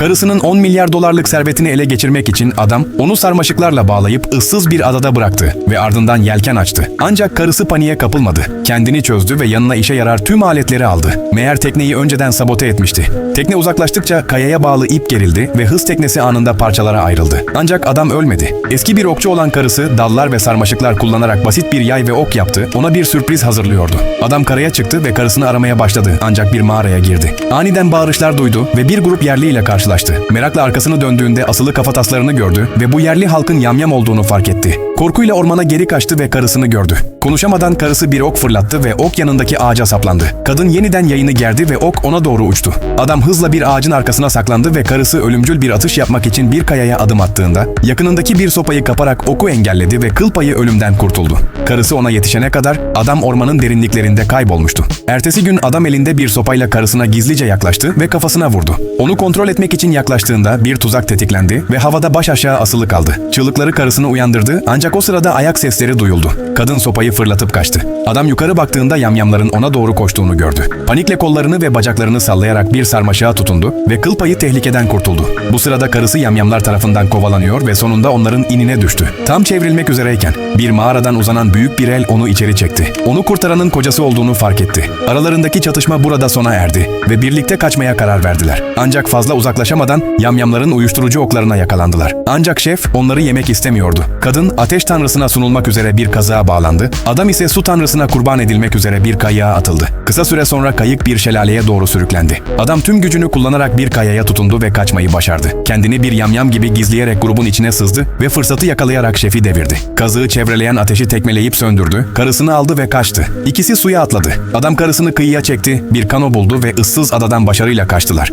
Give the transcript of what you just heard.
Karısının 10 milyar dolarlık servetini ele geçirmek için adam onu sarmaşıklarla bağlayıp ıssız bir adada bıraktı ve ardından yelken açtı. Ancak karısı paniğe kapılmadı. Kendini çözdü ve yanına işe yarar tüm aletleri aldı. Meğer tekneyi önceden sabote etmişti. Tekne uzaklaştıkça kayaya bağlı ip gerildi ve hız teknesi anında parçalara ayrıldı. Ancak adam ölmedi. Eski bir okçu olan karısı dallar ve sarmaşıklar kullanarak basit bir yay ve ok yaptı. Ona bir sürpriz hazırlıyordu. Adam karaya çıktı ve karısını aramaya başladı ancak bir mağaraya girdi. Aniden bağırışlar duydu ve bir grup yerliyle karşılaştı. Merakla arkasını döndüğünde asılı kafataslarını gördü ve bu yerli halkın yamyam olduğunu fark etti. Korkuyla ormana geri kaçtı ve karısını gördü. Konuşamadan karısı bir ok fırlattı ve ok yanındaki ağaca saplandı. Kadın yeniden yayını gerdi ve ok ona doğru uçtu. Adam hızla bir ağacın arkasına saklandı ve karısı ölümcül bir atış yapmak için bir kayaya adım attığında yakınındaki bir sopayı kaparak oku engelledi ve kıl payı ölümden kurtuldu. Karısı ona yetişene kadar adam ormanın derinliklerinde kaybolmuştu. Ertesi gün adam elinde bir sopayla karısına gizlice yaklaştı ve kafasına vurdu. Onu kontrol etmek için yaklaştığında bir tuzak tetiklendi ve havada baş aşağı asılı kaldı. Çığlıkları karısını uyandırdı ancak o sırada ayak sesleri duyuldu. Kadın sopayı fırlatıp kaçtı. Adam yukarı baktığında yamyamların ona doğru koştuğunu gördü. Panikle kollarını ve bacaklarını sallayarak bir sarmaşığa tutundu ve kıl payı tehlikeden kurtuldu. Bu sırada karısı yamyamlar tarafından kovalanıyor ve sonunda onların inine düştü. Tam çevrilmek üzereyken bir mağaradan uzanan büyük bir el onu içeri çekti. Onu kurtaranın kocası olduğunu fark etti. Aralarındaki çatışma burada sona erdi ve birlikte kaçmaya karar verdiler. Ancak fazla uzaklaşamadan yamyamların uyuşturucu oklarına yakalandılar. Ancak şef onları yemek istemiyordu. Kadın ateş tanrısına sunulmak üzere bir kazığa bağlandı. Adam ise su tanrısına kurban edilmek üzere bir kayığa atıldı. Kısa süre sonra kayık bir şelaleye doğru sürüklendi. Adam tüm gücünü kullanarak bir kayaya tutundu ve kaçmayı başardı. Kendini bir yamyam gibi gizleyerek grubun içine sızdı ve fırsatı yakalayarak şefi devirdi. Kazığı çevreleyen ateşi tekmeleyip söndürdü, karısını aldı ve kaçtı. İkisi suya atladı. Adam karısını kıyıya çekti, bir kano buldu ve ıssız adadan başarıyla kaçtılar.